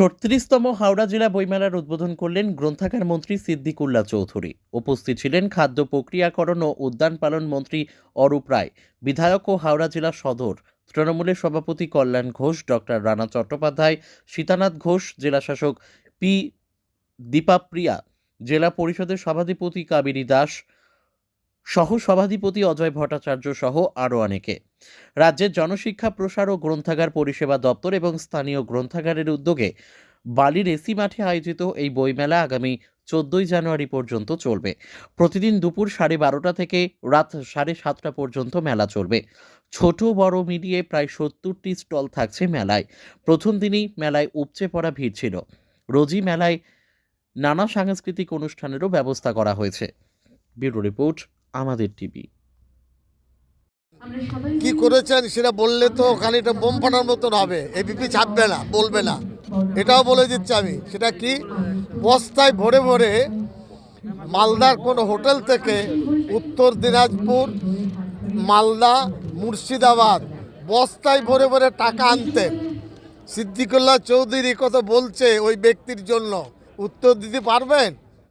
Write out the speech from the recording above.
ছত্রিশতম হাওড়া জেলা বইমেলার উদ্বোধন করলেন গ্রন্থাগার মন্ত্রী সিদ্দিকুল্লা চৌধুরী। উপস্থিত ছিলেন খাদ্য প্রক্রিয়াকরণ ও উদ্যান পালন মন্ত্রী অরূপ রায়, বিধায়ক ও হাওড়া জেলা সদর, তৃণমূলের সভাপতি কল্যাণ ঘোষ, ডক্টর রানা চট্টোপাধ্যায়, সীতানাথ ঘোষ, জেলাশাসক পি দীপাপ্রিয়া, জেলা পরিষদের সভাধিপতি কাবেরী দাস সহ সভাধিপতি অজয় ভট্টাচার্য সহ আরও অনেকে। রাজ্যের জনশিক্ষা, প্রসার ও গ্রন্থাগার পরিষেবা দপ্তর এবং স্থানীয় গ্রন্থাগারের উদ্যোগে বালির এসি মাঠে আয়োজিত এই বইমেলা আগামী চোদ্দই জানুয়ারি পর্যন্ত চলবে। প্রতিদিন দুপুর সাড়ে বারোটা থেকে রাত সাড়ে সাতটা পর্যন্ত মেলা চলবে। ছোট বড় মিলিয়ে প্রায় সত্তরটি স্টল থাকছে মেলায়। প্রথম দিনই মেলায় উপচে পড়া ভিড় ছিল। রোজই মেলায় নানা সাংস্কৃতিক অনুষ্ঠানেরও ব্যবস্থা করা হয়েছে। ব্যুরো রিপোর্ট, আমাদের টিভি। কি করেছেন সেটা বললে তো ওখানে এটা বোম ফাটার মতন হবে। এবিপি ছাপবে না বলবে না। এটাও বলে দিচ্ছি আমি। সেটা কি? বস্তায় ভরে ভরে মালদার কোনো হোটেল থেকে উত্তর দিনাজপুর মালদা মুর্শিদাবাদ বস্তায় ভরে ভরে টাকা আনতেন সিদ্দিকুল্লাহ চৌধুরী কত বলছে ওই ব্যক্তির জন্য। উত্তর দিতে পারবেন?